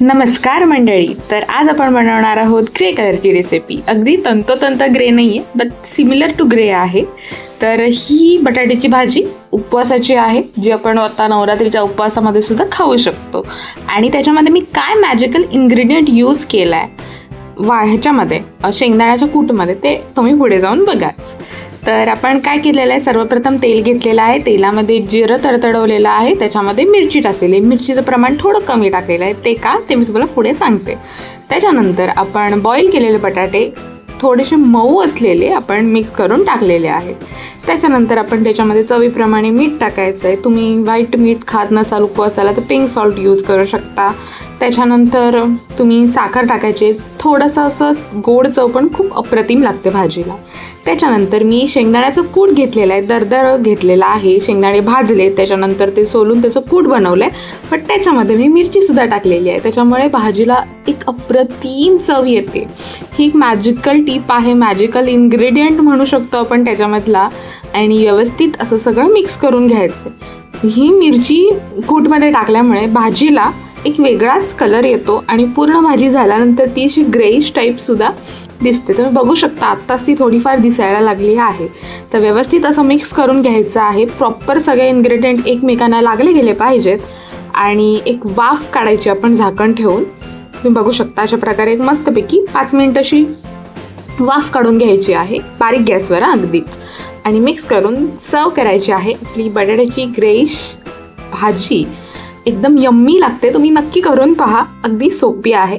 नमस्कार मंडळी. तर आज आपण बनवणार आहोत ग्रे कलरची रेसिपी अगदी तंतोतंत ग्रे नाही आहे बट सिमिलर टू ग्रे आहे. तर ही बटाट्याची भाजी उपवासाची आहे जी आपण आता नवरात्रीच्या उपवासामध्ये सुद्धा खाऊ शकतो. आणि त्याच्यामध्ये मी काय मॅजिकल इन्ग्रेडियंट यूज केला आहे वा ह्याच्यामध्ये शेंगदाण्याच्या कूटमध्ये ते तुम्ही पुढे जाऊन बघाच. तर आपण काय केलेलं आहे? सर्वप्रथम तेल घेतलेलं आहे. तेलामध्ये जिरं तडतडवलेलं आहे. त्याच्यामध्ये मिरची टाकलेली आहे. मिरचीचं प्रमाण थोडं कमी टाकलेलं आहे. ते का? ते मी तुम्हाला पुढे सांगते. त्याच्यानंतर आपण बॉईल केलेले बटाटे थोडेसे मऊ असलेले आपण मिक्स करून टाकलेले आहेत. त्याच्यानंतर आपण त्याच्यामध्ये चवीप्रमाणे मीठ टाकायचं आहे तुम्ही व्हाईट मीठ खात नसाल उपवासाला तर पिंक सॉल्ट यूज करू शकता. त्याच्यानंतर तुम्ही साखर टाकायची. थोडंसं असं गोड चव पण खूप अप्रतिम लागते भाजीला. त्याच्यानंतर मी शेंगदाण्याचं कूट घेतलेलं आहे दरदर घेतलेला आहे. शेंगदाणे भाजले त्याच्यानंतर ते सोलून त्याचं कूट बनवलं आहे पण त्याच्यामध्ये मी मिरचीसुद्धा टाकलेली आहे. त्याच्यामुळे भाजीला एक अप्रतिम चव येते. ही एक मॅजिकल टीप आहे. मॅजिकल इन्ग्रेडियंट म्हणू शकतो आपण त्याच्यामधला. आणि व्यवस्थित असं सगळं मिक्स करून घ्यायचं. ही मिरची कूटमध्ये टाकल्यामुळे भाजीला एक वेगळाच कलर येतो. आणि पूर्ण भाजी झाल्यानंतर ती अशी ग्रेइश टाईपसुद्धा दिसते. तुम्ही बघू शकता आत्ताच ती थोडीफार दिसायला लागली आहे. तर व्यवस्थित असं मिक्स करून घ्यायचं आहे. प्रॉपर सगळे इन्ग्रेडियंट एकमेकांना लागले गेले पाहिजेत. आणि एक वाफ काढायची आपण झाकण ठेवून. तुम्ही बघू शकता अशा प्रकारे एक मस्तपैकी पाच मिनिट अशी वाफ काढून घ्यायची आहे. बारीक गॅसवर अगदीच. आणि मिक्स करून सर्व करायची आहे. आपली बटाट्याची ग्रेश भाजी. एकदम यम्मी लागते. तुम्ही नक्की करून पहा. अगदी सोपी आहे.